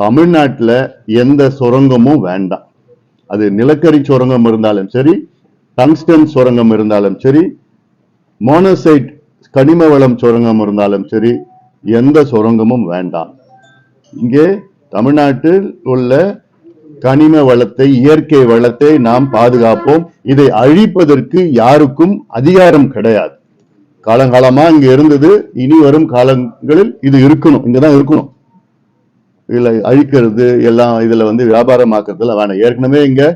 தமிழ்நாட்டுல எந்த சுரங்கமும் வேண்டாம். அது நிலக்கரி சுரங்கம் இருந்தாலும் சரி டங்ஸ்டன் சுரங்கம் இருந்தாலும் சரி மோனோசைட் கனிம வளம் சுரங்கம் இருந்தாலும் சரி எந்த சுரங்கமும் வேண்டாம். இங்கே தமிழ்நாட்டில் உள்ள கனிம வளத்தை இயற்கை வளத்தை நாம் பாதுகாப்போம். இதை அழிப்பதற்கு யாருக்கும் அதிகாரம் கிடையாது. காலங்காலமா இங்க இருந்தது இனி வரும் காலங்களில் இது இருக்கணும் இங்கதான் இருக்கணும். இல்லை அழிக்கிறது எல்லாம் இதில் வந்து வியாபாரமாக்குறதுல வேணாம். ஏற்கனவே இங்கே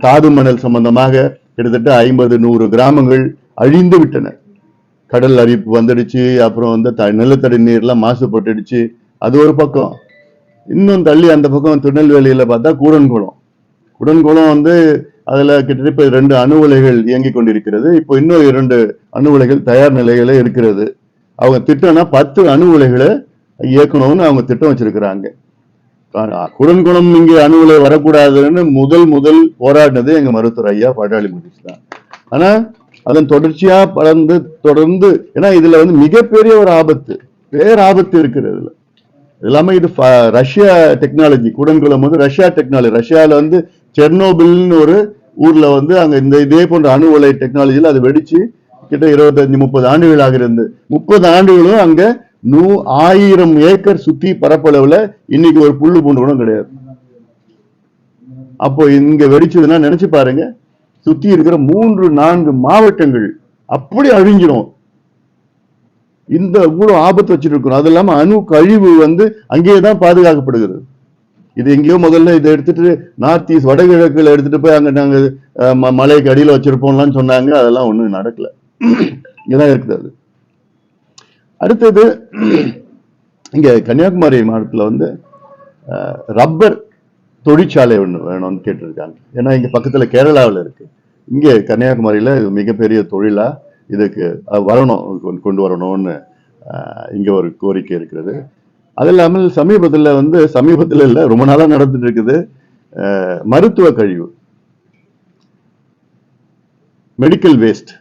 தாது மணல் சம்பந்தமாக கிட்டத்தட்ட ஐம்பது நூறு கிராமங்கள் அழிந்து விட்டன. கடல் அரிப்பு வந்துடுச்சு அப்புறம் வந்து த- நிலத்தடி நீர்லாம் மாசுபட்டுடுச்சு. அது ஒரு பக்கம். இன்னும் தள்ளி அந்த பக்கம் திருநெல்வேலியில் பார்த்தா கூடன்குளம். கூடன்குளம் வந்து அதில் கிட்டத்தட்ட இப்போ ரெண்டு அணு உலைகள் இயங்கிக் கொண்டிருக்கிறது. இப்போ இன்னும் இரண்டு அணு உலைகள் தயார் நிலைகளே இருக்கிறது. அவங்க திட்டம்னா பத்து அணு உலைகளை இயக்கணும்னு அவங்க திட்டம் வச்சிருக்கிறாங்க. ஆனா, குடன்குளம் இங்க அணு உலை வரக்கூடாதுன்னு முதல் முதல் போராடினது எங்க மருத்துவர் ஐயா பாட்டாளி முடிச்சு தான். ஆனா அதன் தொடர்ச்சியா பறந்து தொடர்ந்து ஏன்னா இதுல வந்து மிகப்பெரிய ஒரு ஆபத்து பேராபத்து இருக்கிறது இதுல இது இல்லாம இது ஃப- ரஷ்யா டெக்னாலஜி குடன்குளம் வந்து ரஷ்யா டெக்னாலஜி ரஷ்யால வந்து செர்னோபில்னு ஒரு ஊர்ல வந்து அங்க இந்த இதே போன்ற அணு உலை டெக்னாலஜியில் அது வெடிச்சு கிட்ட இருபத்தஞ்சு முப்பது ஆண்டுகள் ஆகிறது முப்பது ஆண்டுகளும் அங்க நூ ஆயிரம் ஏக்கர் சுத்தி பரப்பளவுல இன்னைக்கு ஒரு புல்லு பூண்டு கூட கிடையாது. அப்போ இங்க வெடிச்சதுன்னா நினைச்சு பாருங்க. சுத்தி இருக்கிற மூன்று நான்கு மாவட்டங்கள் அப்படி அழிஞ்சிரும். இந்த கூட ஆபத்து வச்சுட்டு இருக்கணும் அது இல்லாம அணு கழிவு வந்து அங்கேயே தான் பாதுகாக்கப்படுகிறது. இது எங்கேயோ முதல்ல இதை எடுத்துட்டு நார்த் ஈஸ்ட் வடகிழக்குல எடுத்துட்டு போய் அங்க நாங்க மலைக்கு அடியில வச்சிருப்போம்லாம் சொன்னாங்க. அதெல்லாம் ஒண்ணும் நடக்கல. இங்கதான் இருக்குது அது. அடுத்தது இங்கே கன்னியாகுமரி மாவட்டத்தில் வந்து ரப்பர் தொழிற்சாலை ஒன்று வேணும்னு கேட்டிருக்காங்க. ஏன்னா இங்கே பக்கத்தில் கேரளாவில் இருக்குது இங்கே கன்னியாகுமரியில் இது மிகப்பெரிய தொழிலாக இதுக்கு வரணும் கொண்டு- கொண்டு வரணும்னு இங்கே ஒரு கோரிக்கை இருக்கிறது. அது இல்லாமல் சமீபத்தில் வந்து சமீபத்தில் இல்லை ரொம்ப நாளாக நடந்துட்டு இருக்குது மருத்துவ கழிவு. மெடிக்கல் வேஸ்ட்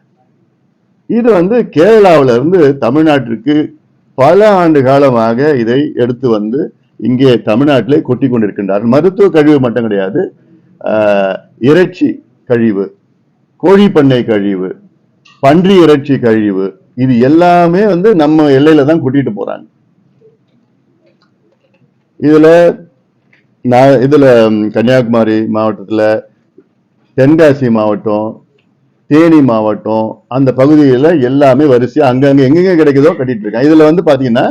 இது வந்து கேரளாவில இருந்து தமிழ்நாட்டிற்கு பல ஆண்டு காலமாக இதை எடுத்து வந்து இங்கே தமிழ்நாட்டிலே கொட்டி கொண்டிருக்கின்றார்கள் மருத்துவ கழிவு மட்டும் கிடையாது இறைச்சி கழிவு கோழி பண்ணை கழிவு பன்றி இறைச்சி கழிவு இது எல்லாமே வந்து நம்ம எல்லையில தான் கொட்டிட்டு போறாங்க. இதுல நான் இதுல கன்னியாகுமரி மாவட்டத்துல தென்காசி மாவட்டம் தேனி மாவட்டம் அந்த பகுதியில எல்லாமே வரிசையா அங்கங்கே எங்கெங்க கிடைக்குதோ கட்டிட்டு இருக்காங்க. இதுல வந்து பாத்தீங்கன்னா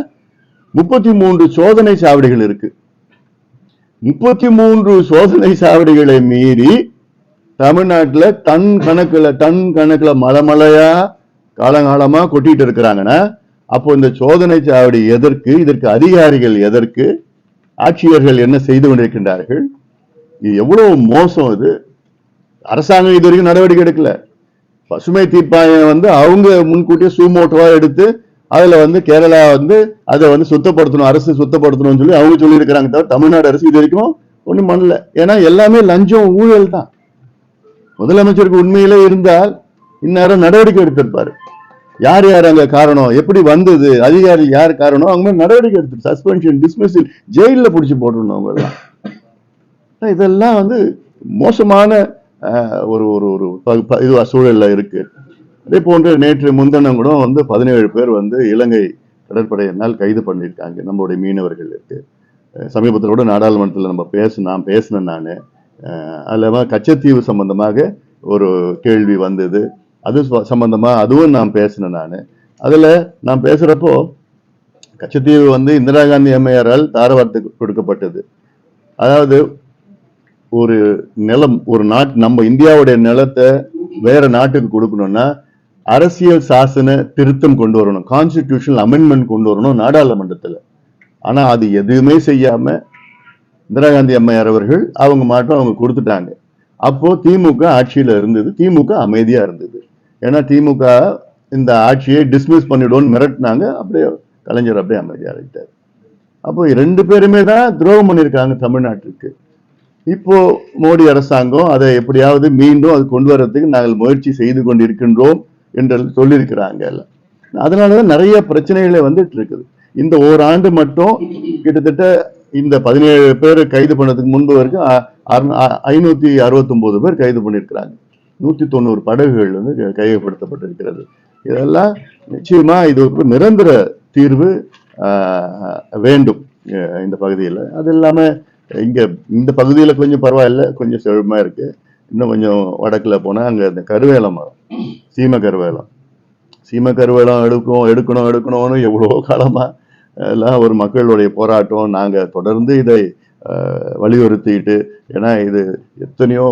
முப்பத்தி மூன்று சோதனை சாவடிகள் இருக்கு. முப்பத்தி மூன்று சோதனை சாவடிகளை மீறி தமிழ்நாட்டுல டன் கணக்குல டன் கணக்குல மலை மலையா காலங்காலமா கொட்டிட்டு இருக்கிறாங்கன்னா அப்போ இந்த சோதனை சாவடி எதற்கு இதற்கு அதிகாரிகள் எதற்கு ஆட்சியர்கள் என்ன செய்து கொண்டிருக்கின்றார்கள்? இது எவ்வளவு மோசம் இது. அரசாங்கம் இது வரைக்கும் நடவடிக்கை எடுக்கல. பசுமை தீர்ப்பாயம் வந்து அவங்க முன்கூட்டியே சூமோட்டோவா எடுத்து அதுல வந்து கேரளா வந்து அதை வந்து சுத்தப்படுத்தணும் அரசு சுத்தப்படுத்தணும்னு சொல்லி அவங்க சொல்லி இருக்கிறாங்க தவிர தமிழ்நாடு அரசு இது வரைக்கும் ஒண்ணும் பண்ணல. ஏன்னா எல்லாமே லஞ்சம் ஊழல் தான். முதலமைச்சருக்கு உண்மையிலே இருந்தால் இந்நேரம் நடவடிக்கை எடுத்திருப்பாரு. யார் யார் அங்க காரணம்? எப்படி வந்தது? அதிகாரி யார் காரணம்? அவங்க மாதிரி நடவடிக்கை எடுத்து சஸ்பென்ஷன் டிஸ்மிஸில் ஜெயில பிடிச்சி போட்டுருணும் அவங்க இதெல்லாம் வந்து மோசமான ஒரு ஒரு ஒரு ப- ப- இது சூழல்ல இருக்கு. அதே போன்று நேற்று முன்தினம் கூட வந்து பதினேழு பேர் வந்து இலங்கை கடற்படையினால் கைது பண்ணியிருக்காங்க நம்மளுடைய மீனவர்கள் சமீபத்தில் கூட நாடாளுமன்றத்தில் நம்ம பேசினா நான் பேசினேன் நான். அது இல்லாமல் கச்சத்தீவு சம்பந்தமாக ஒரு கேள்வி வந்தது. அது ச- அதுவும் நான் பேசினேன் நான். அதில் நான் பேசுகிறப்போ கச்சத்தீவு வந்து இந்திரா காந்தி அம்மையாரால் தாரவாரத்துக்கு கொடுக்கப்பட்டது. அதாவது ஒரு நிலம் ஒரு நாட்டு நம்ம இந்தியாவுடைய நிலத்தை வேற நாட்டுக்கு கொடுக்கணும்னா அரசியல் சாசன திருத்தம் கொண்டு வரணும். கான்ஸ்டிடியூஷனல் அமெண்ட்மெண்ட் கொண்டு வரணும் நாடாளுமன்றத்தில். ஆனால் அது எதுவுமே செய்யாம இந்திரா காந்தி அம்மையார் அவர்கள் அவங்க மாட்டும் அவங்க கொடுத்துட்டாங்க. அப்போ திமுக ஆட்சியில் இருந்தது. திமுக அமைதியா இருந்தது. ஏன்னா திமுக இந்த ஆட்சியை டிஸ்மிஸ் பண்ணிடுவோன்னு மிரட்டினாங்க. அப்படியே கலைஞர் அப்படியே அமைதியாக ஆகிட்டார் அப்போ ரெண்டு பேருமே தான் துரோகம் பண்ணியிருக்காங்க தமிழ்நாட்டுக்கு. இப்போ மோடி அரசாங்கம் அதை எப்படியாவது மீண்டும் அது கொண்டு வர்றதுக்கு நாங்கள் முயற்சி செய்து கொண்டிருக்கின்றோம் என்று சொல்லியிருக்கிறாங்க எல்லாம். அதனாலதான் நிறைய பிரச்சனைகளே வந்துட்டு இருக்குது. இந்த ஓராண்டு மட்டும் கிட்டத்தட்ட இந்த பதினேழு பேர் கைது பண்ணதுக்கு முன்பு வரைக்கும் ஐநூத்தி அறுபத்தொன்பது பேர் கைது பண்ணியிருக்கிறாங்க. நூத்தி தொண்ணூறு படகுகள் வந்து க- கையகப்படுத்தப்பட்டிருக்கிறது. இதெல்லாம் நிச்சயமா இது ஒரு நிரந்தர தீர்வு வேண்டும் இந்த பகுதியில். அது இல்லாமல் இங்கே இந்த பகுதியில் கொஞ்சம் பரவாயில்ல கொஞ்சம் செழுமாக இருக்குது இன்னும் கொஞ்சம் வடக்கில் போனால் அங்கே இந்த கருவேலம் மரம் சீம கருவேலம். சீம கருவேலம் எடுக்கும் எடுக்கணும் எடுக்கணும்னு எவ்வளோ காலமாக எல்லாம் ஒரு மக்களுடைய போராட்டம். நாங்கள் தொடர்ந்து இதை வலியுறுத்திட்டு ஏன்னா இது எத்தனையோ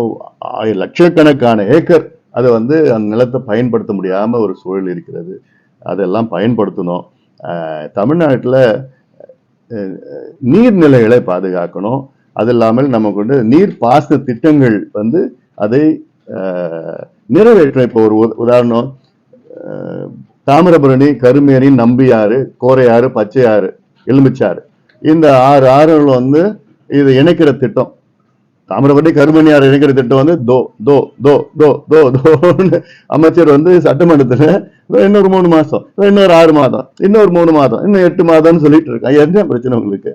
ஆய- லட்சக்கணக்கான ஏக்கர் அதை வந்து அந்த நிலத்தை பயன்படுத்த முடியாமல் ஒரு சூழல் இருக்கிறது. அதெல்லாம் பயன்படுத்தணும். தமிழ்நாட்டில் நீர்நிலைகளை பாதுகாக்கணும். அது இல்லாமல் நமக்கு வந்து நீர் பாச திட்டங்கள் வந்து அதை நிறைவேற்ற இப்போ ஒரு உ- உதாரணம் தாமிரபரணி கருமேனி நம்பியாறு கோரையாறு பச்சையாறு எலுமிச்சாறு. இந்த ஆறு ஆறுகள் வந்து இது இணைக்கிற திட்டம். தாமிரபரணி கருமணி ஆறு இணைக்கிற திட்டம் வந்து தோ தோ தோ தோ தோ தோன்னு அமைச்சர் வந்து சட்டமன்றத்துல இன்னொரு மூணு மாசம் இன்னொரு ஆறு மாதம் இன்னொரு மூணு மாதம் இன்னும் எட்டு மாதம்னு சொல்லிட்டு இருக்கேன் என்ன பிரச்சனை உங்களுக்கு?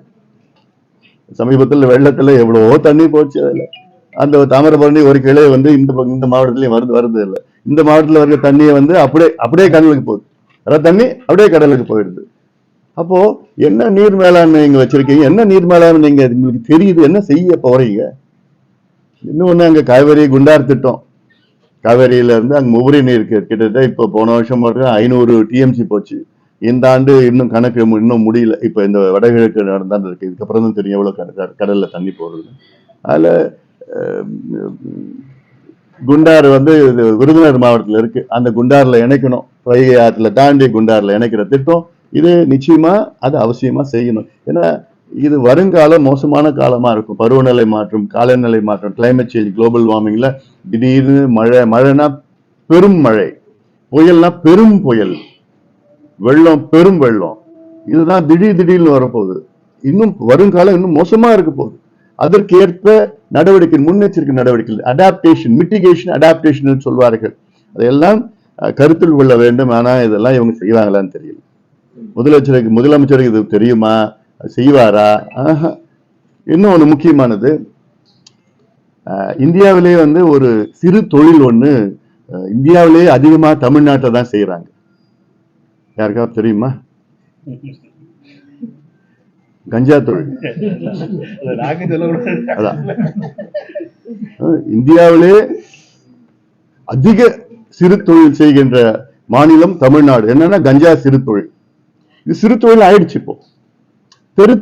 சமீபத்தில் வெள்ளத்துல எவ்வளவோ தண்ணி போச்சு அதுல. அந்த தாமிரபரணி ஒரு கிளை வந்து இந்த இந்த மாவட்டத்துலயும் வருது வருது இல்லை. இந்த மாவட்டத்துல வர்ற தண்ணியை வந்து அப்படியே அப்படியே கடலுக்கு போகுது. வர தண்ணி அப்படியே கடலுக்கு போயிடுது. அப்போ என்ன நீர் மேலாண்மை நீங்க வச்சிருக்கீங்க? என்ன நீர் மேலாண்மை நீங்க உங்களுக்கு தெரியுது? என்ன செய்ய போறீங்க? இன்னொன்று அங்கே காவேரி குண்டார் திட்டம். காவேரியிலேருந்து அங்கே உபரி நீர் கிட்டத்தட்ட இப்போ போன வருஷம் மட்டும் ஐநூறு டிஎம்சி போச்சு. இந்த ஆண்டு இன்னும் கணக்கு இன்னும் முடியல. இப்போ இந்த வடகிழக்கு நடந்தாண்டு இருக்கு. இதுக்கப்புறம் தான் தெரியும் எவ்வளோ கட- கடலில் தண்ணி போறது அதில் குண்டார் வந்து இது விருதுநகர் மாவட்டத்தில் இருக்கு. அந்த குண்டாரில் இணைக்கணும். வைகை ஆற்றுல தாண்டி குண்டாரில் இணைக்கிற திட்டம். இது நிச்சயமாக அது அவசியமாக செய்யணும். ஏன்னா இது வருங்கால மோசமான காலமா இருக்கும். பருவநிலை மாற்றம் காலநிலை மாற்றம் கிளைமேட் சேஞ்ச் குளோபல் வார்மிங்ல திடீர்னு மழை மழைனா பெரும் மழை புயல்னா பெரும் புயல் வெள்ளம் பெரும் வெள்ளம். இதுதான் திடீர் திடீர்னு வரப்போகுது. இன்னும் வருங்காலம் இன்னும் மோசமா இருக்க போகுது. அதற்கு ஏற்ப நடவடிக்கை முன்னெச்சரிக்கை நடவடிக்கை அடாப்டேஷன் மிட்டிகேஷன் அடாப்டேஷன் சொல்வார்கள். அதையெல்லாம் கருத்தில் கொள்ள வேண்டும். ஆனா இதெல்லாம் இவங்க செய்வாங்களான்னு தெரியல. முதலமைச்சருக்கு முதலமைச்சருக்கு இது தெரியுமா? செய்வாரா. இன்னும் ஒண்ணு முக்கியமானது இந்தியாவிலே வந்து ஒரு சிறு தொழில் அஹ், இந்தியாவிலே அதிகமா தமிழ்நாட்டை தான் செய்யறாங்க யாருக்காவது தெரியுமா? கஞ்சா தொழில். அதான். இந்தியாவிலே அதிக சிறு தொழில் செய்கின்ற மாநிலம் தமிழ்நாடு. என்னன்னா கஞ்சா சிறு தொழில். இது சிறு தொழில் ஆயிடுச்சு இப்போ. தெரு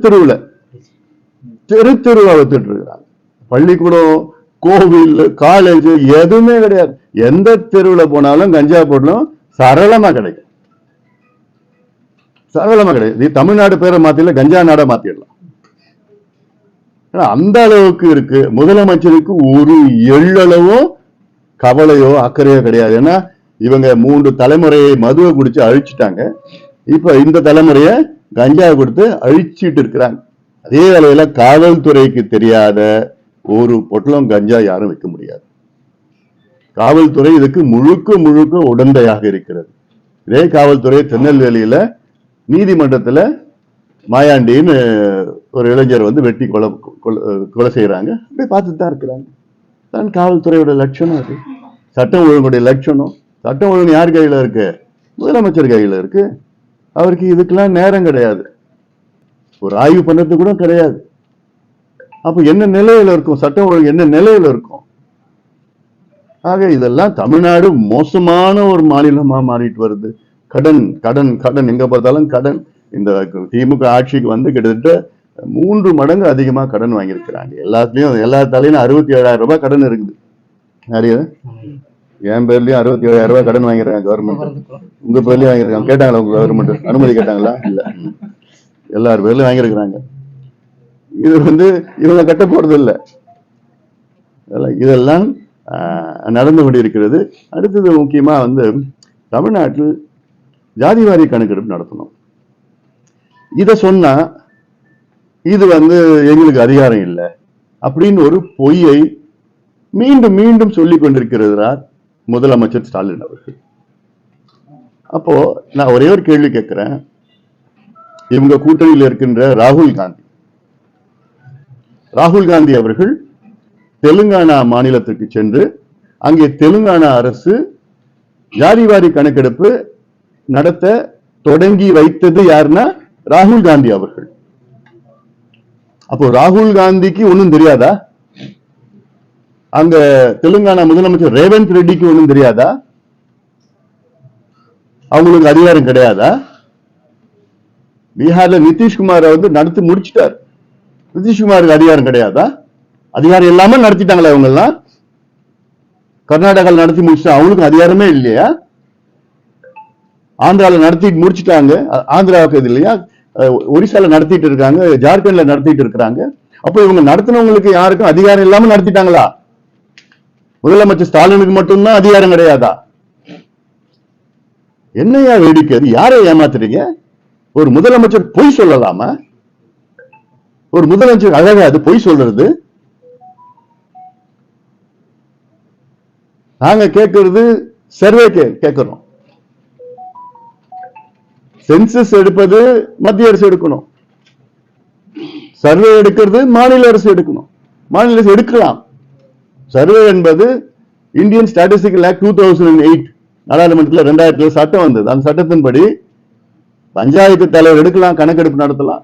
தெருவுல வித்துட்டு இருக்கிறாங்க பள்ளிக்கூடம் கோவில் காலேஜ் எதுவுமே கிடையாது. எந்த தெருவுல போனாலும் கஞ்சா பொருளும் சரளமா கிடைக்கும். சரளமா கிடையாது இது தமிழ்நாடு பேரை மாத்தில கஞ்சா நாடா மாத்திடலாம். அந்த அளவுக்கு இருக்கு. முதலமைச்சருக்கு ஒரு எள்ளளவும் கவலையோ அக்கறையோ கிடையாது. ஏன்னா இவங்க மூன்று தலைமுறையை மதுவை குடிச்சு அழிச்சிட்டாங்க. இப்ப இந்த தலைமுறைய கஞ்சா கொடுத்து அழிச்சிட்டு இருக்கிறாங்க. அதே வேளையில காவல்துறைக்கு தெரியாத ஒரு பொட்டலம் கஞ்சா யாரும் வைக்க முடியாது. காவல்துறை இதுக்கு முழுக்க முழுக்க உடந்தையாக இருக்கிறது. இதே காவல்துறை திருநெல்வேலியில நீதிமன்றத்துல மாயாண்டின்னு ஒரு இளைஞர் வந்து வெட்டி கொலை கொலை- கொலை செய்யறாங்க அப்படியே பார்த்துட்டு தான் இருக்கிறாங்க. தான் காவல்துறையோட லட்சணம் அது. சட்டம் ஒழுங்குடைய லட்சணம். சட்டம் ஒழுங்கு யார் கையில இருக்கு? முதலமைச்சர் கையில இருக்கு. அவருக்கு இதுக்கெல்லாம் நேரம் கிடையாது. ஒரு ஆய்வு பண்ணது கூட கிடையாது. அப்ப என்ன நிலையில இருக்கும்? சட்டம் ஒழுங்கு என்ன நிலையில இருக்கும்? ஆக இதெல்லாம் தமிழ்நாடு மோசமான ஒரு மாநிலமா மாறிட்டு வருது. கடன் கடன் கடன். எங்க பார்த்தாலும் கடன். இந்த திமுக ஆட்சிக்கு வந்து கிட்டத்தட்ட மூன்று மடங்கு அதிகமா கடன் வாங்கியிருக்கிறாங்க. எல்லாத்துலயும் எல்லா தலையிலும் அறுபத்தி ஏழாயிரம் ரூபாய் கடன் இருக்குது. நிறைய என் பேர்லயும் அறுபத்தி ஏழாயிரம் ரூபாய் கடன் வாங்கிருக்காங்க கவர்மெண்ட் உங்க பேர்லயும் வாங்கிருக்காங்க கேட்டாங்களா உங்க கவர்மெண்ட் அனுமதி கேட்டாங்களா? இல்ல. ம். எல்லார் பேர்லயும் வாங்கியிருக்கிறாங்க. இது வந்து இவங்க கட்ட போறது இல்ல இதெல்லாம் நடந்து கொண்டிருக்கிறது. அடுத்தது முக்கியமா வந்து தமிழ்நாட்டில் ஜாதிவாரி கணக்கெடுப்பு நடத்தணும். இத சொன்னா இது வந்து எங்களுக்கு அதிகாரம் இல்லை. அப்படின்னு ஒரு பொய்யை மீண்டும் மீண்டும் சொல்லிக் கொண்டிருக்கிறார் முதலமைச்சர் ஸ்டாலின் அவர்கள். அப்போ நான் ஒரே ஒரு கேள்வி கேட்கிறேன். இவங்க கூட்டணியில் இருக்கின்ற ராகுல் காந்தி. ராகுல் காந்தி அவர்கள் தெலுங்கானா மாநிலத்திற்கு சென்று அங்கே தெலுங்கானா அரசு ஜாதிவாரி கணக்கெடுப்பு நடத்த தொடங்கி வைத்தது யாருன்னா ராகுல் காந்தி அவர்கள். அப்போ ராகுல் காந்திக்கு ஒன்றும் தெரியாதா? அங்க தெலுங்கானா முதலமைச்சர் ரேவந்த் ரெட்டிக்கு ஒண்ணும் தெரியாதா? அவங்களுக்கு அதிகாரம் கிடையாதா? பீகார்ல நிதிஷ்குமார் வந்து நடத்தி முடிச்சிட்டார். நிதிஷ்குமாருக்கு அதிகாரம் கிடையாதா? அதிகாரம் இல்லாம நடத்திட்டாங்களா அவங்க எல்லாம் கர்நாடகாவில் நடத்தி முடிச்சிட்டா அவங்களுக்கு அதிகாரமே இல்லையா? ஆந்திரால நடத்தி முடிச்சிட்டாங்க. ஆந்திராவுக்கு இது இல்லையா? ஒரிசால நடத்திட்டு இருக்காங்க ஜார்க்கண்ட்ல நடத்திட்டு இருக்காங்க அப்போ இவங்க நடத்தினவங்களுக்கு யாருக்கும் அதிகாரம் இல்லாம நடத்திட்டாங்களா? முதலமைச்சர் ஸ்டாலினுக்கு மட்டும்தான் அதிகாரம் கிடையாதா? என்னையா வேடிக்கை அது? யாரை ஏமாத்துறீங்க? ஒரு முதலமைச்சர் பொய் சொல்லலாமா? ஒரு முதலமைச்சர் அழகா அது பொய் சொல்றது? நாங்க கேட்கறது சர்வே கேட்கிறோம். சென்சஸ் எடுப்பது மத்திய அரசு எடுக்கணும். சர்வே எடுக்கிறது மாநில அரசு எடுக்கணும். மாநில அரசு எடுக்கலாம். சர்வே என்பது Indian statistical act two thousand eight நாடாளுமன்றத்தில் ரெண்டாயிரத்துல சட்டம் வந்தது. அந்த சட்டத்தின்படி பஞ்சாயத்து தலைவர் எடுக்கலாம் கணக்கெடுப்பு நடத்தலாம்.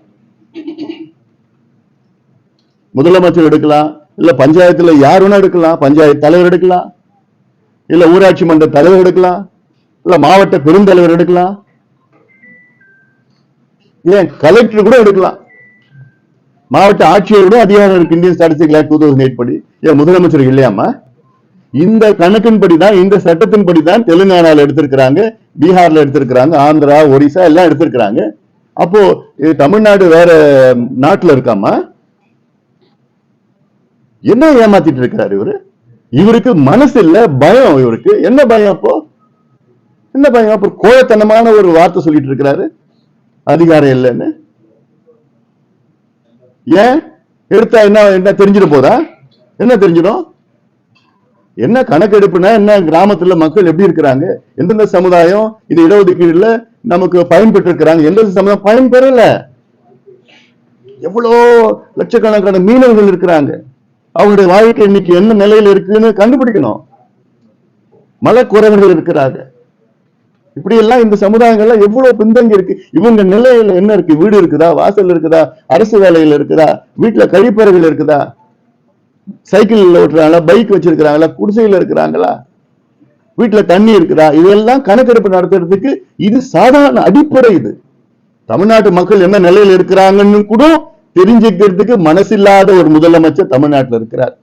முதலமைச்சர் எடுக்கலாம் இல்ல பஞ்சாயத்துல யார் வேணா எடுக்கலாம் பஞ்சாயத்து தலைவர் எடுக்கலாம் இல்ல ஊராட்சி மன்ற தலைவர் எடுக்கலாம் இல்ல மாவட்ட பெருந்தலைவர் எடுக்கலாம். ஏன் கலெக்டர் கூட எடுக்கலாம். மாவட்ட ஆட்சியரோட அதிகாரம் இருக்கு Indian statistic act two thousand eight படி. ஏன் முதலமைச்சர் இல்லையாமா இந்த கணக்கின்படி தான் இந்த சட்டத்தின்படி தான் தெலுங்கானால எடுத்திருக்கிறாங்க பீகார்ல எடுத்திருக்கிறாங்க ஆந்திரா ஒரிசா எல்லாம் எடுத்திருக்கிறாங்க. அப்போ தமிழ்நாடு வேற நாட்டுல இருக்காமா என்ன ஏமாத்திட்டு இருக்கிறாரு இவரு? இவருக்கு மனசு இல்ல பயம் இவருக்கு. என்ன பயம் அப்போ? என்ன பயம்? அப்போ கோழத்தனமான ஒரு வார்த்தை சொல்லிட்டு இருக்கிறாரு. அதிகாரம் இல்லைன்னு. ஏன்? எடுத்தா என்ன என்ன தெரிஞ்சிட போதா? என்ன தெரிஞ்சிடும்? என்ன கணக்கெடுப்புனா என்ன? கிராமத்துல மக்கள் எப்படி இருக்கிறாங்க? எந்தெந்த சமுதாயம்? இது இடஒதுக்கீடுல நமக்கு பயன்பெற்று இருக்கிறாங்க எந்தெந்த சமுதாயம்? பயன்பெறல. எவ்வளோ லட்சக்கணக்கான மீனவர்கள் இருக்கிறாங்க. அவங்களுடைய வாழ்க்கை இன்னைக்கு என்ன நிலையில இருக்குன்னு கண்டுபிடிக்கணும். மலக்குறவர்கள் இருக்கிறாங்க. இப்படி எல்லாம் இந்த சமுதாயங்கள்லாம் எவ்வளவு பின்தங்கி இருக்கு? இவங்க நிலையில என்ன இருக்கு? வீடு இருக்குதா? வாசல் இருக்குதா? அரசு வேலையில இருக்குதா? வீட்டுல கழிப்பறைகள் இருக்குதா? சைக்கிள் ஓட்டுறாங்களா? பைக் வச்சிருக்கிறாங்களா? குடிசையில இருக்கிறாங்களா? வீட்டுல தண்ணி இருக்குதா? இதெல்லாம் கணக்கெடுப்பு நடத்துறதுக்கு இது சாதாரண அடிப்படை இது. தமிழ்நாட்டு மக்கள் என்ன நிலையில இருக்கிறாங்கன்னு கூட தெரிஞ்சுக்கிறதுக்கு மனசில்லாத ஒரு முதலமைச்சர் தமிழ்நாட்டுல இருக்கிறார்.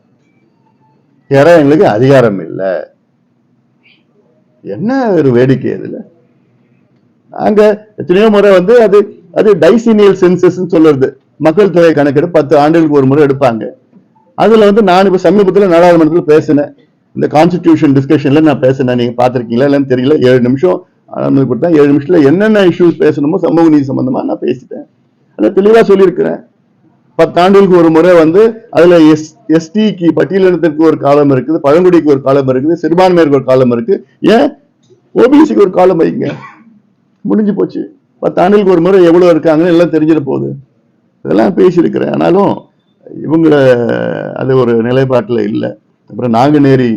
ஏன்னா எங்களுக்கு அதிகாரம் இல்லை. என்ன ஒரு வேடிக்கை அதுல நாங்க எத்தனையோ முறை வந்து அது அது டைசினியல் சென்சஸ் சொல்றது. மக்கள் தொகை கணக்கெடுப்பு பத்து ஆண்டுகளுக்கு ஒரு முறை எடுப்பாங்க. அதுல வந்து நான் இப்ப சமீபத்துல நாடாளுமன்றத்தில் பேசினேன். இந்த கான்ஸ்டிடியூஷன் டிஸ்கஷன்ல நான் பேசினேன். நீங்க பாத்திருக்கீங்களா இல்லைன்னு தெரியல. ஏழு நிமிஷம் ஆளுநர் கொடுத்தா ஏழு நிமிஷத்துல என்னென்ன இஷ்யூஸ் பேசணுமோ சமூக நீதி சம்பந்தமா நான் பேசிட்டேன். அதை தெளிவா சொல்லியிருக்கிறேன். பத்தாண்டுகளுக்கு ஒரு முறை வந்து அதுல எஸ் எஸ்டிக்கு பட்டியலினத்திற்கு ஒரு காலம் இருக்குது பழங்குடிக்கு ஒரு காலம் இருக்குது சிறுபான்மையருக்கு ஒரு காலம் இருக்கு ஏன்? ஓபிசிக்கு ஒரு காலம் வைங்க. முடிஞ்சு போச்சு. பத்தாண்டுகளுக்கு ஒரு முறை எவ்வளவு இருக்காங்கன்னு எல்லாம் தெரிஞ்சிட போகுது. இதெல்லாம் பேசியிருக்கிறேன். ஆனாலும் இவங்க அது ஒரு நிலைப்பாட்டில் இல்லை. அப்புறம் நாங்குநேரி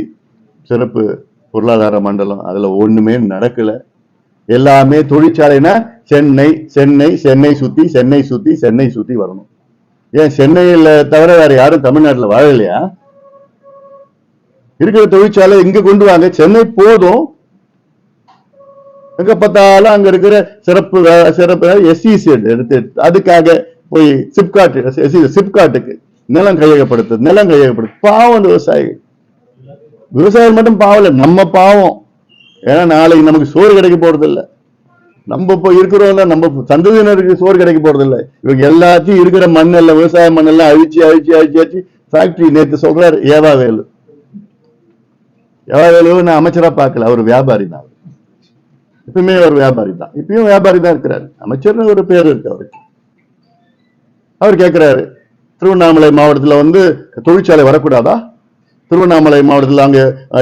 சிறப்பு பொருளாதார மண்டலம் அதுல ஒண்ணுமே நடக்கல. எல்லாமே தொழிற்சாலைனா சென்னை சென்னை சென்னை சுத்தி சென்னை சுத்தி சென்னை சுத்தி வரணும். ஏன் சென்னையில தவிர வேற யாரும் தமிழ்நாட்டுல வாழலையா? இருக்கிற தொழிற்சாலை இங்க கொண்டு வாங்க. சென்னை போதும். எங்க பார்த்தாலும் அங்க இருக்கிற சிறப்பு வே- சிறப்பு எஸ்இசி எடுத்து அதுக்காக போய் சிப்காட் சிப்காட்டுக்கு நிலம் கையகப்படுத்து நிலம் கையகப்படுத்து. பாவம் அந்த விவசாயிகள். விவசாயிகள் மட்டும் பாவம் இல்ல நம்ம பாவம். ஏன்னா நாளைக்கு நமக்கு சோறு கிடைக்க போறது இல்லை நம்ம இப்போ இருக்கிறோம்ல நம்ம சந்ததியினருக்கு சோறு கிடைக்க போறதில்லை. இவங்க எல்லாத்தையும் இருக்கிற மண்ணெல்லாம் விவசாய மண்ணெல்லாம் அழிச்சு அழிச்சு அழிச்சு அழிச்சு ஃபேக்டரி நேத்து சொல்றாரு ஏவாவேலு. ஏவாவேலு நான் அமைச்சரா பார்க்கல அவர் வியாபாரி தான். எப்பயுமே அவர் வியாபாரி தான். இப்பயும் வியாபாரி தான் இருக்கிறாரு. அமைச்சர்னு ஒரு பேர் இருக்கு அவருக்கு. அவர் கேட்கிறாரு திருவண்ணாமலை மாவட்டத்துல வந்து தொழிற்சாலை வரக்கூடாதா? திருவண்ணாமலை மாவட்டத்தில் அங்க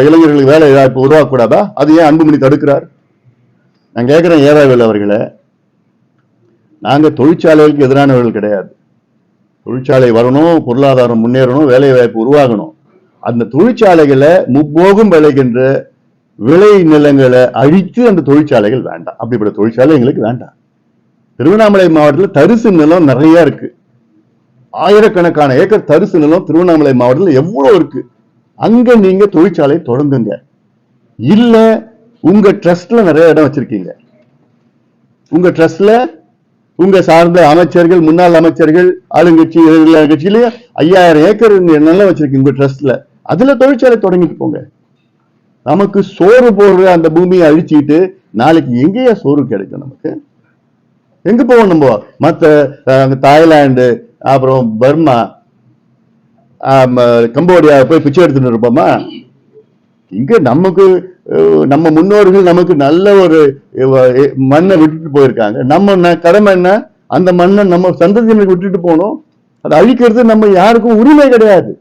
இளைஞர்களுக்கு வேலை வாய்ப்பு உருவாக்கக்கூடாதா? அது ஏன் அன்புமணி தடுக்கிறார்? நான் கேட்குறேன் ஏவாவேல் அவர்களே நாங்கள் தொழிற்சாலைகளுக்கு எதிரானவர்கள் கிடையாது. தொழிற்சாலை வரணும் பொருளாதாரம் முன்னேறணும் வேலைவாய்ப்பு உருவாகணும். அந்த தொழிற்சாலைகளை முப்போகம் விளைகின்ற விளை நிலங்களை அழித்து அந்த தொழிற்சாலைகள் வேண்டாம். அப்படிப்பட்ட தொழிற்சாலை எங்களுக்கு வேண்டாம். திருவண்ணாமலை மாவட்டத்தில் தரிசு நிலம் நிறைய இருக்கு. ஆயிரக்கணக்கான ஏக்கர் தரிசு நிலம் திருவண்ணாமலை மாவட்டத்தில் எவ்வளோ இருக்கு. அங்க நீங்க தொழிற்சாலையை தொடங்குங்க. இல்லை உங்க ட்ரஸ்ட்ல நிறைய இடம் வச்சிருக்கீங்க. உங்க ட்ரஸ்ட்ல உங்க சார்ந்த அமைச்சர்கள் முன்னாள் அமைச்சர்கள் ஆளுங்கட்சி எதிர்கட்சி ஐயாயிரம் ஏக்கர் நிலம் வச்சிருக்கீங்க உங்க ட்ரஸ்ட்ல அதுல தொழிற்சாலை தொடங்கிட்டு போங்க. நமக்கு சோறு போடுற அந்த பூமியை அழிச்சிட்டு நாளைக்கு எங்கேயா சோறு கிடைக்கும் நமக்கு? எங்க போவோம் நம்ம? மத்த தாய்லாந்து அப்புறம் பர்மா கம்போடியா போய் பிச்சை எடுத்துட்டு இருப்போமா? இங்க நமக்கு நம்ம முன்னோர்கள் நமக்கு நல்ல ஒரு மண்ணை விட்டுட்டு போயிருக்காங்க. நம்ம என்ன கடமை என்ன? அந்த மண்ணை நம்ம சந்ததியினருக்கு விட்டுட்டு போகணும் அதை அழிக்கிறது நம்ம யாருக்கும் உரிமை கிடையாது.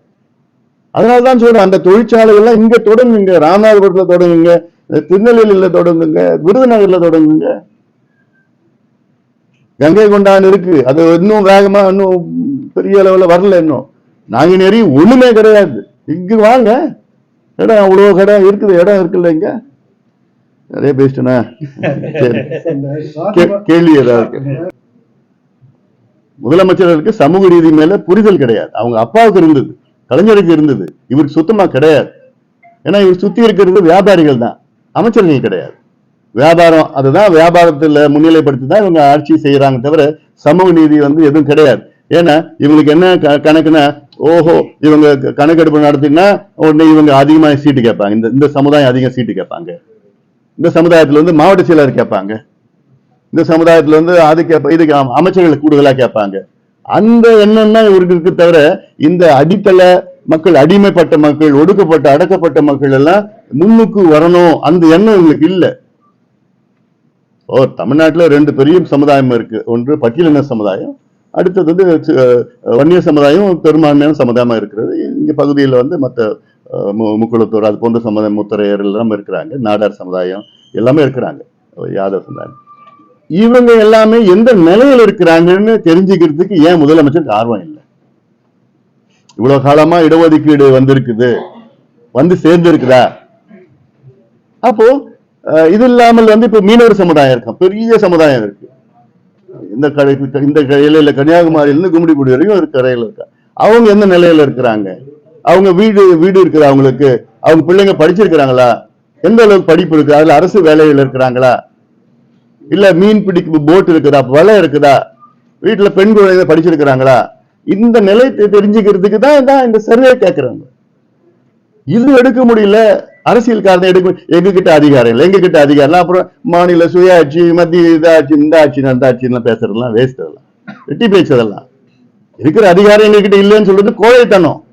அதனால தான் சொல்றேன் அந்த தொழிற்சாலைகள்லாம் இங்க தொடங்குங்க. ராமநாதபுரத்துல தொடங்குங்க. திருநெல்வேலியில தொடங்குங்க. விருதுநகர்ல தொடங்குங்க. கங்கை கொண்டான் இருக்கு. அது இன்னும் வேகமா இன்னும் பெரிய அளவுல வரல இன்னும். நாங்குநேரி ஒண்ணுமே கிடையாது. இங்கு வாங்க. இடம் அவ்வளவு கடை இருக்குது இடம் இருக்குல்ல இங்க? நிறைய பேசிட்டேனா சரி. கேள்வி ஏதாவது இருக்கு? சமூக ரீதி மேல புரிதல் கிடையாது. அவங்க அப்பாவுக்கு இருந்தது கலைஞருக்கு இருந்தது. இவருக்கு சுத்தமா கிடையாது. ஏன்னா இவர் சுத்தி இருக்கிறது வியாபாரிகள் தான். அமைச்சர்கள் கிடையாது. வியாபாரம் அதுதான் வியாபாரத்துல முன்னிலைப்படுத்தி தான் இவங்க ஆட்சி செய்யறாங்க தவிர சமூக நீதி வந்து எதுவும் கிடையாது. ஏன்னா இவங்களுக்கு என்ன கணக்குன்னா ஓஹோ இவங்க கணக்கெடுப்பு நடத்தினா உடனே இவங்க அதிகமா சீட்டு கேட்பாங்க. இந்த இந்த சமுதாயம் அதிகம் சீட்டு கேட்பாங்க. இந்த சமுதாயத்துல வந்து மாவட்ட செயலர் கேட்பாங்க. இந்த சமுதாயத்துல வந்து அது கேட்ப இதுக்கு அமைச்சர்கள் கூடுதலா கேட்பாங்க. அந்த எண்ணம் தான் இவருக்கு இருக்கு தவிர இந்த அடித்தள மக்கள் அடிமைப்பட்ட மக்கள் ஒடுக்கப்பட்ட அடக்கப்பட்ட மக்கள் எல்லாம் முன்னுக்கு வரணும். அந்த எண்ணம் இவங்களுக்கு இல்ல. ஓ தமிழ்நாட்டுல ரெண்டு பெரிய சமுதாயம் இருக்கு. ஒன்று பட்டியலின சமுதாயம் அடுத்தது வந்து வன்னிய சமுதாயம் பெரும்பான்மையான சமுதாயமா இருக்கிறது. இங்க பகுதியில் வந்து மற்ற முக்குளத்தூர் அது போன்ற சமுதாயம் முத்தரையர் எல்லாம் இருக்கிறாங்க. நாடார் சமுதாயம் எல்லாமே இருக்கிறாங்க. யாதவ் சமுதாயம். இவங்க எல்லாமே எந்த நிலையில இருக்கிறாங்கன்னு தெரிஞ்சுக்கிறதுக்கு ஏன் முதலமைச்சருக்கு ஆர்வம் இல்லை? இவ்வளவு காலமா இடஒதுக்கீடு வந்திருக்குது. வந்து சேர்ந்திருக்குதா? அப்போ அஹ், இது இல்லாமல் வந்து இப்ப மீனவர் சமுதாயம் இருக்கும். பெரிய சமுதாயம் இருக்கு. இந்த கடை இந்த இலையில கன்னியாகுமரியில இருந்து கும்மிடிப்பூடி வரைக்கும் ஒரு கரையில இருக்கா? அவங்க எந்த நிலையில இருக்கிறாங்க? அவங்க வீடு வீடு இருக்குது அவங்களுக்கு. அவங்க பிள்ளைங்க படிச்சிருக்கிறாங்களா? எந்த அளவுக்கு படிப்பு இருக்கு அதுல அரசு வேலையில் இருக்கிறாங்களா? இல்ல மீன் பிடிக்கும் போட் இருக்குதா? வலை இருக்குதா? வீட்டுல பெண் குழந்தைங்க படிச்சிருக்கிறாங்களா? இந்த நிலை தெரிஞ்சுக்கிறதுக்கு தான் இந்த சர்வே கேட்கறாங்க இது எடுக்க முடியல. அரசியல்காரன் எடுக்க எங்க கிட்ட அதிகாரம் இல்லை. எங்க கிட்ட அதிகாரம் இல்லை. அப்புறம் மாநில சுயாட்சி மத்திய இதாட்சி இந்த ஆட்சி அந்த ஆட்சின்னு பேசுறதெல்லாம் வேஸ்ட் அதெல்லாம். வெட்டி பேசுறதெல்லாம். இருக்கிற அதிகாரம் எங்க கிட்ட இல்லைன்னு சொல்றது கோழைத்தனம்.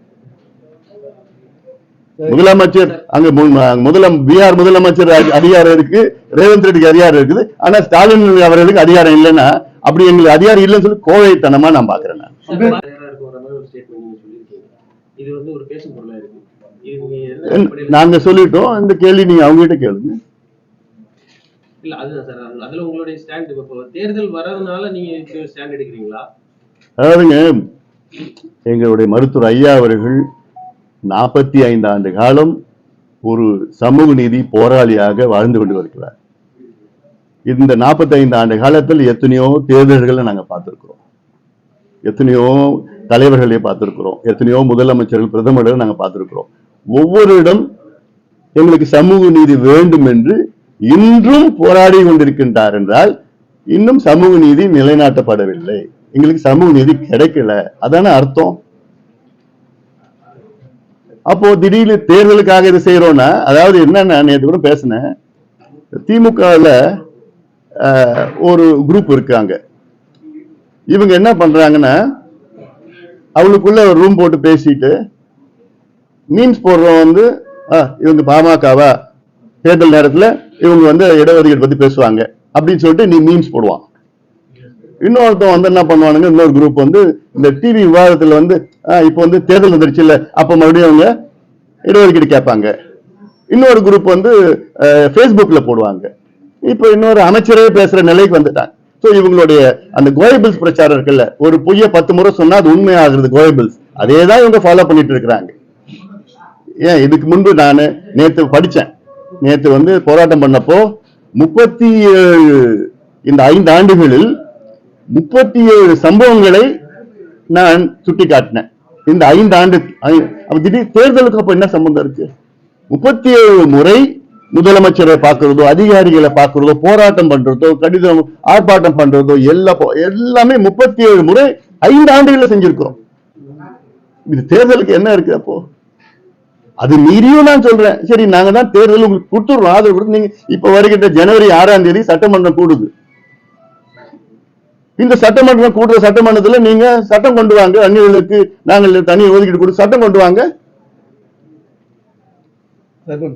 முதலமைச்சர் அங்க முதலம் பீகார் முதலமைச்சர் அதி- அதிகாரம் இருக்கு. ரேவந்த் ரெட்டிக்கு அதிகாரம் இருக்குது. ஆனா ஸ்டாலின் அவர்களுக்கு அதிகாரம் இல்லைன்னா அப்படி எங்களுக்கு அதிகாரம் இல்லைன்னு சொல்லி கோழைத்தனமா நான் பாக்குறேன். இது வந்து ஒரு பேசும் பொருளா இருக்கு. நீங்க சொல்லிட்டோம். இந்த கேள்வி நீங்க அவங்க கிட்ட கேளுங்க. இல்ல அதுதான் சார். அது- அதுல உங்களுடைய ஸ்டாண்ட் இப்போ தேர்தல் வர்றதுனால நீங்க ஸ்டாண்ட் எடுக்கிறீங்களா? அதாவதுங்க எங்களுடைய மருத்துவர் ஐயா அவர்கள் நாற்பத்தி ஐந்து ஆண்டு காலம் ஒரு சமூக நீதி போராளியாக வாழ்ந்து கொண்டு வருகிறார். இந்த 45 ஆண்டு காலத்தில் எத்தனையோ தேர்தல்களை நாங்க பார்த்திருக்கிறோம். எத்தனையோ தலைவர்களை பார்த்திருக்கிறோம். எத்தனையோ முதலமைச்சர்கள் பிரதமர்களை நாங்க பார்த்திருக்கிறோம். ஒவ்வொரு இடம் எங்களுக்கு சமூக நீதி வேண்டும் என்று இன்றும் போராடி கொண்டிருக்கின்றார் என்றால் இன்னும் சமூக நீதி நிலைநாட்டப்படவில்லை. எங்களுக்கு சமூக நீதி கிடைக்கல. அதான அர்த்தம்? அப்போ திடீர்னு தேர்தலுக்காக இது செய்யறோம்னா அதாவது என்னன்னா நேற்று கூட பேசினேன். திமுகவில் ஒரு குரூப் இருக்காங்க இவங்க என்ன பண்றாங்கன்னா அவளுக்குள்ள ஒரு ரூம் போட்டு பேசிட்டு மீன்ஸ் போடுறவன் வந்து ஆ, இவங்க பாமகவா? தேர்தல் நேரத்துல இவங்க வந்து இடஒதுக்கீடு பத்தி பேசுவாங்க. அப்படின்னு சொல்லிட்டு நீ மீன்ஸ் போடுவான். இன்னொருத்தன் வந்து என்ன பண்ணுவானுங்க இன்னொரு குரூப் வந்து இந்த டிவி விவாதத்தில் வந்து இப்போ வந்து தேர்தல் வந்துருச்சு இல்லை அப்போ மறுபடியும் அவங்க இடஒதுக்கீடு கேட்பாங்க. இன்னொரு குரூப் வந்து ஃபேஸ்புக்கில் போடுவாங்க. இப்போ இன்னொரு அமைச்சரே பேசுற நிலைக்கு வந்துட்டாங்க. ஸோ இவங்களுடைய அந்த கோயபிள்ஸ் பிரச்சாரம் இருக்குல்ல ஒரு பொய்ய பத்து முறை சொன்னால் அது உண்மையாகிறது கோயபிள்ஸ் அதே தான் இவங்க ஃபாலோ பண்ணிட்டு இருக்கிறாங்க. ஏன் இதுக்கு முன்பு நான் நேத்து படிச்சேன். நேத்து வந்து போராட்டம் பண்ணப்போ முப்பத்தி ஏழு இந்த ஐந்து ஆண்டுகளில் முப்பத்தி ஏழு சம்பவங்களை நான் சுட்டிக்காட்டினேன். இந்த ஐந்து ஆண்டு திடீர் தேர்தலுக்கு அப்ப என்ன சம்பந்தம் இருக்கு? முப்பத்தி ஏழு முறை முதலமைச்சரை பார்க்கறதோ அதிகாரிகளை பார்க்கறதோ போராட்டம் பண்றதோ கடிதம் ஆர்ப்பாட்டம் பண்றதோ எல்லா எல்லாமே முப்பத்தி ஏழு முறை ஐந்து ஆண்டுகளில் செஞ்சிருக்கிறோம். இது தேர்தலுக்கு என்ன இருக்கு அப்போ? அது மீறியும் நான் சொல்றேன். சரி நாங்க தான் தேர்தல் உங்களுக்கு கொடுத்துடுறோம். ஆதரவு கொடுத்து நீங்க இப்ப வருகின்ற ஜனவரி ஆறாம் தேதி சட்டமன்றம் கூடுது. இந்த சட்டமன்றம் கூடுற சட்டமன்றத்துல நீங்க சட்டம் கொண்டு வாங்க. அந்நியர்களுக்கு நாங்கள் தனி ஒதுக்கீடு கொடுத்து சட்டம் கொண்டு வாங்க.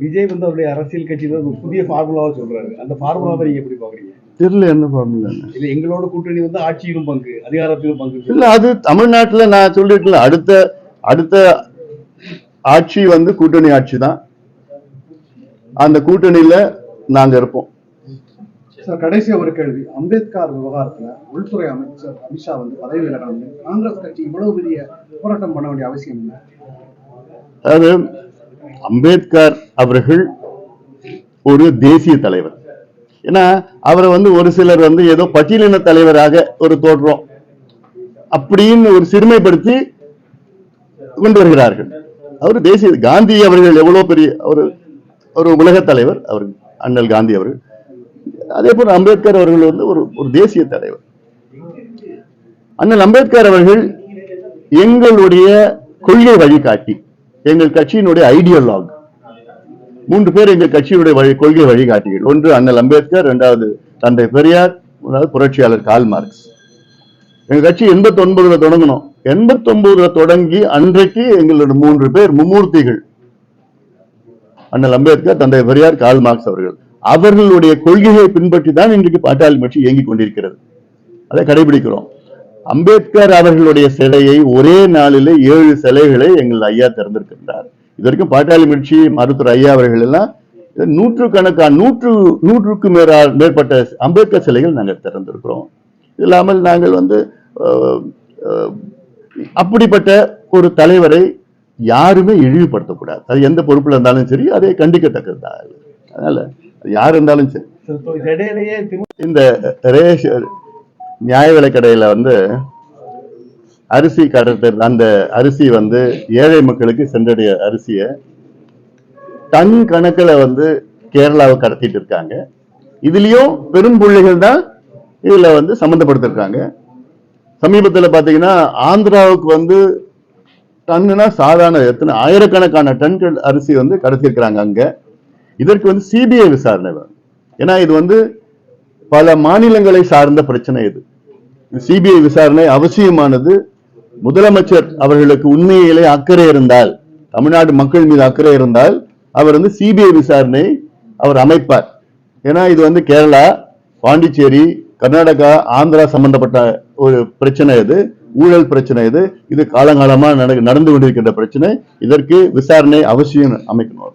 விஜய் வந்து அவருடைய அரசியல் கட்சியில ஒரு புதிய ஃபார்முலாவை சொல்றாரு. அந்த ஃபார்முலாவை நீங்க எப்படி பாக்குறீங்க? தெரியல என்ன ஃபார்முலா இல்ல எங்களோட கூட்டணி வந்து ஆட்சியிலும் பங்கு அதிகாரத்திலும் பங்கு. இல்ல அது தமிழ்நாட்டுல நான் சொல்லிருக்கல அடுத்த அடுத்த ஆட்சி வந்து கூட்டணி ஆட்சி தான் அந்த கூட்டணியில நாங்க இருப்போம். சார் கடைசி ஒரு கேள்வி. அம்பேத்கர் விவகாரத்துல உள்துறை அமைச்சர் அமித்ஷா வந்து பதவி விலகணும். காங்கிரஸ் கட்சி இவ்வளவு பெரிய போராட்டம் பண்ண வேண்டிய அவசியம் இல்லை அதாவது அம்பேத்கர் அவர்கள் ஒரு தேசிய தலைவர். ஏன்னா அவரை வந்து ஒரு சிலர் வந்து ஏதோ பட்டியலின தலைவராக ஒரு தோற்றம். அப்படின்னு ஒரு சிறுமைப்படுத்தி கொண்டு வருகிறார்கள். அவர் தேசிய காந்தி அவர்கள் எவ்வளவு பெரிய ஒரு ஒரு உலக தலைவர் அவர் அண்ணல் காந்தி அவர்கள். அதே போல அம்பேத்கர் அவர்கள் வந்து ஒரு ஒரு தேசிய தலைவர். அண்ணல் அம்பேத்கர் அவர்கள் எங்களுடைய கொள்கை வழிகாட்டி எங்கள் கட்சியினுடைய ஐடியலாக் மூன்று பேர் எங்கள் கட்சியுடைய வழி கொள்கை வழிகாட்டிகள். ஒன்று அண்ணல் அம்பேத்கர் இரண்டாவது தந்தை பெரியார் மூணாவது புரட்சியாளர் கால் மார்க்ஸ். எங்க கட்சி எண்பத்தி ஒன்பதுல தொடங்கணும். எண்பத்தி ஒன்பதுல தொடங்கி அன்றைக்கு எங்களோட மூன்று பேர் மும்மூர்த்திகள். அண்ணல் அம்பேத்கர் தந்தை பெரியார் கால் மார்க்ஸ் அவர்கள். அவர்களுடைய கொள்கையை பின்பற்றி தான் இன்றைக்கு பாட்டாளி கட்சி இயங்கிக் கொண்டிருக்கிறது. அதை கடைபிடிக்கிறோம். அம்பேத்கர் அவர்களுடைய சிலையை ஒரே நாளிலே ஏழு சிலைகளை எங்கள் ஐயா திறந்திருக்கின்றார். இதற்கும் பாட்டாளி மிட்சி மருத்துவர் ஐயா அவர்கள் எல்லாம் நூற்று கணக்கான நூற்று நூற்றுக்கு மேலா மேற்பட்ட அம்பேத்கர் சிலைகள் நாங்கள் திறந்திருக்கிறோம். இல்லாமல் நாங்கள் வந்து அப்படிப்பட்ட ஒரு தலைவரை யாருமே இழிவுபடுத்தக்கூடாது. அது எந்த பொறுப்புல இருந்தாலும் சரி அதை கண்டிக்கத்தக்கது தான் அதனால அது யார் இருந்தாலும் சரி. இந்த ரேஷ் நியாய விலை கடையில வந்து அரிசி கடத்தல் அந்த அரிசி வந்து ஏழை மக்களுக்கு சென்றடைய அரிசியை டன் கணக்குல வந்து கேரளாவை கடத்திட்டு இருக்காங்க. இதுலயும் பெரும் புள்ளிகள் தான் இதுல வந்து சம்மந்தப்படுத்திருக்காங்க. சமீபத்தில் பார்த்தீங்கன்னா ஆந்திராவுக்கு வந்து டன்னுனா சாதாரண எத்தனை ஆயிரக்கணக்கான டன்கள் அரிசி வந்து கடத்திருக்கிறாங்க அங்கே. இதற்கு வந்து சிபிஐ விசாரணை வேணும் ஏன்னா இது வந்து பல மாநிலங்களை சார்ந்த பிரச்சனை இது. சிபிஐ விசாரணை அவசியமானது. முதலமைச்சர் அவர்களுக்கு உண்மையிலே அக்கறை இருந்தால் தமிழ்நாடு மக்கள் மீது அக்கறை இருந்தால் அவர் வந்து சிபிஐ விசாரணை அவர் அமைப்பார். ஏன்னா இது வந்து கேரளா பாண்டிச்சேரி கர்நாடகா ஆந்திரா சம்பந்தப்பட்ட ஒரு பிரச்சனை இது ஊழல் பிரச்சனை இது இது காலங்காலமா நட- நடந்து கொண்டிருக்கின்ற பிரச்சனை. இதற்கு விசாரணை அவசியம் அமைக்கணும்.